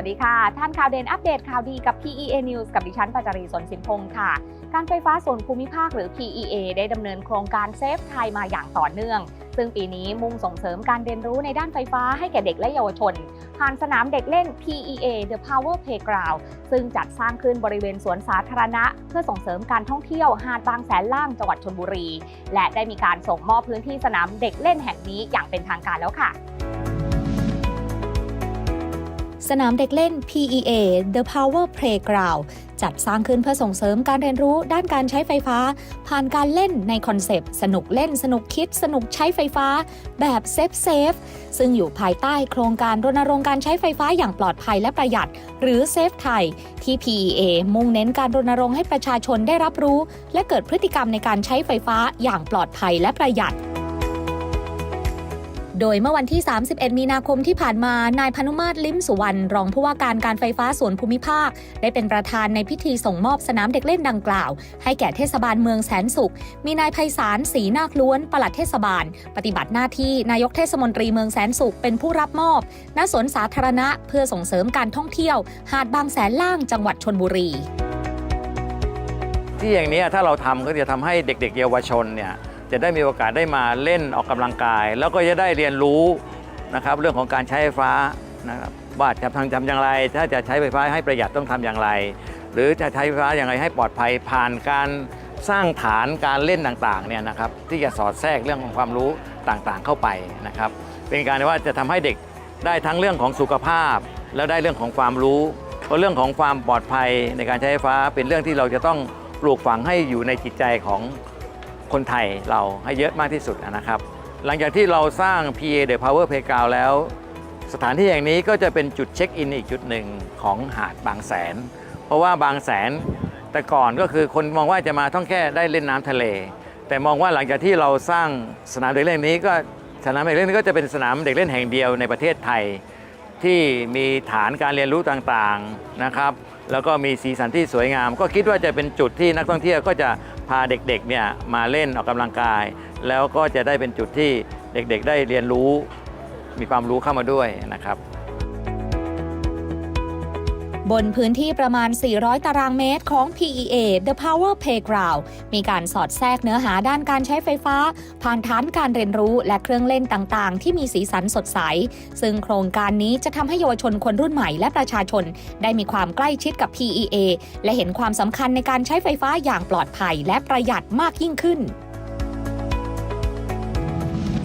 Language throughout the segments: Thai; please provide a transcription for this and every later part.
วัสดีค่ะ ท่านข่าวเด่นอัปเดตข่าวดีกับ PEA News กับดิฉันปัจจรีสนสินพงศ์ค่ะ การไฟฟ้าส่วนภูมิภาคหรือ PEA ได้ดำเนินโครงการเซฟไทยมาอย่างต่อเนื่อง ซึ่งปีนี้มุ่งส่งเสริมการเรียนรู้ในด้านไฟฟ้าให้แก่เด็กและเยาวชน ผ่านสนามเด็กเล่น PEA The Power Playground ซึ่งจัดสร้างขึ้นบริเวณสวนสาธารณะ เพื่อส่งเสริมการท่องเที่ยวหาดบางแสนล่างจังหวัดชนบุรี และได้มีการส่งมอบพื้นที่สนามเด็กเล่นแห่งนี้อย่างเป็นทางการแล้วค่ะ สนามเด็กเล่น PEA The Power Playground จัดสร้างขึ้นเพื่อส่งเสริมการเรียนรู้ด้านการใช้ไฟฟ้า ผ่านการเล่นในคอนเซปต์ สนุกเล่นสนุกคิด สนุกใช้ไฟฟ้า แบบเซฟเซฟซึ่งอยู่ภายใต้โครงการรณรงค์การใช้ไฟฟ้าอย่างปลอดภัยและประหยัด หรือเซฟไทย ที่ PEA มุ่งเน้นการรณรงค์ให้ประชาชนได้รับรู้ และเกิดพฤติกรรมในการใช้ไฟฟ้าอย่างปลอดภัยและประหยัด โดยเมื่อวันที่ 31 มีนาคมที่ผ่านมา นายพนุมาตรลิ้มสุวรรณรองผู้ว่าการการไฟฟ้าส่วนภูมิภาค ได้เป็นประธานในพิธีส่งมอบสนามเด็กเล่นดังกล่าว ให้แก่เทศบาลเมืองแสนสุข มีนายไพศาลศรีนาคล้วนปลัดเทศบาล ปฏิบัติหน้าที่นายกเทศมนตรีเมืองแสนสุขเป็นผู้รับมอบณสวนสาธารณะ เพื่อส่งเสริมการท่องเที่ยว หาดบางแสนล่างจังหวัดชนบุรีที่อย่างนี้ถ้าเราทำก็จะทำให้เด็ก ๆ เยาวชนเนี่ย จะได้มีโอกาสได้มาเล่นออกกำลังกาย แล้วก็จะได้เรียนรู้นะครับเรื่องของการใช้ไฟฟ้านะครับว่าจะทำทำอย่างไร ถ้าจะใช้ไฟฟ้าให้ประหยัดต้องทำอย่างไร หรือจะใช้ไฟฟ้าอย่างไรให้ปลอดภัยผ่านการสร้างฐานการเล่นต่างๆเนี่ยนะครับที่จะสอดแทรกเรื่องของความรู้ต่างๆเข้าไปนะครับเป็นการว่าจะทำให้เด็กได้ทั้งเรื่องของสุขภาพ แล้วได้เรื่องของความรู้เพราะเรื่องของความปลอดภัยในการใช้ไฟฟ้าเป็นเรื่องที่เราจะต้องปลูกฝังให้อยู่ในจิตใจของ คนไทยเราให้เยอะมากที่สุดนะครับ หลังจากที่เราสร้าง PA The Power Playground แล้ว สถานที่แห่งนี้ก็จะเป็นจุดเช็คอินอีกจุดหนึ่งของหาดบางแสน เพราะว่าบางแสนแต่ก่อนก็คือคนมองว่าจะมาต้องแค่ได้เล่นน้ำทะเล แต่มองว่าหลังจากที่เราสร้างสนามเด็กเล่นนี้ก็สนามเด็กเล่นนี้ก็จะเป็นสนามเด็กเล่นแห่งเดียวในประเทศไทย ที่มีฐานการเรียนรู้ต่างๆนะครับ แล้วก็มีสีสันที่สวยงาม ก็คิดว่าจะเป็นจุดที่นักท่องเที่ยวก็จะพาเด็กๆเนี่ยมาเล่นออกกำลังกาย แล้วก็จะได้เป็นจุดที่เด็กๆ ได้เรียนรู้ มีความรู้เข้ามาด้วยนะครับ บนพื้นที่ประมาณ 400 ตารางเมตรของ PEA The Power Playground มีการสอดแทรกเนื้อหาด้านการใช้ไฟฟ้า ผ่านฐานการเรียนรู้และเครื่องเล่นต่างๆ ที่มีสีสันสดใส ซึ่งโครงการนี้จะทำให้เยาวชนคนรุ่นใหม่และประชาชน ได้มีความใกล้ชิดกับ PEA และเห็นความสำคัญในการใช้ไฟฟ้าอย่างปลอดภัยและประหยัดมากยิ่งขึ้น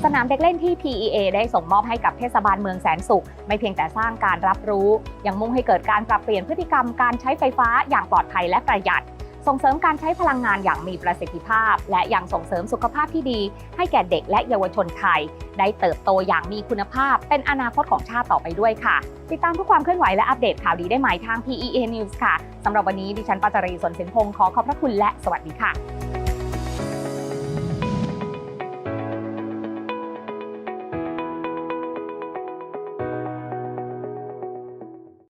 สนามเด็กเล่นที่ PEA ได้ส่งมอบให้กับเทศบาลเมืองแสนสุข ไม่เพียงแต่สร้างการรับรู้ ยังมุ่งให้เกิดการปรับเปลี่ยนพฤติกรรมการใช้ไฟฟ้าอย่างปลอดภัยและประหยัด ส่งเสริมการใช้พลังงานอย่างมีประสิทธิภาพ และยังส่งเสริมสุขภาพที่ดี ให้แก่เด็กและเยาวชนไทย ได้เติบโตอย่างมีคุณภาพ เป็นอนาคตของชาติต่อไปด้วยค่ะ ติดตามทุกความเคลื่อนไหวและอัปเดตข่าวดีได้ใหม่ทาง PEA News ค่ะสำหรับวันนี้ดิฉันปัจจารีสนสินพงศ์ขอขอบพระคุณและสวัสดีค่ะ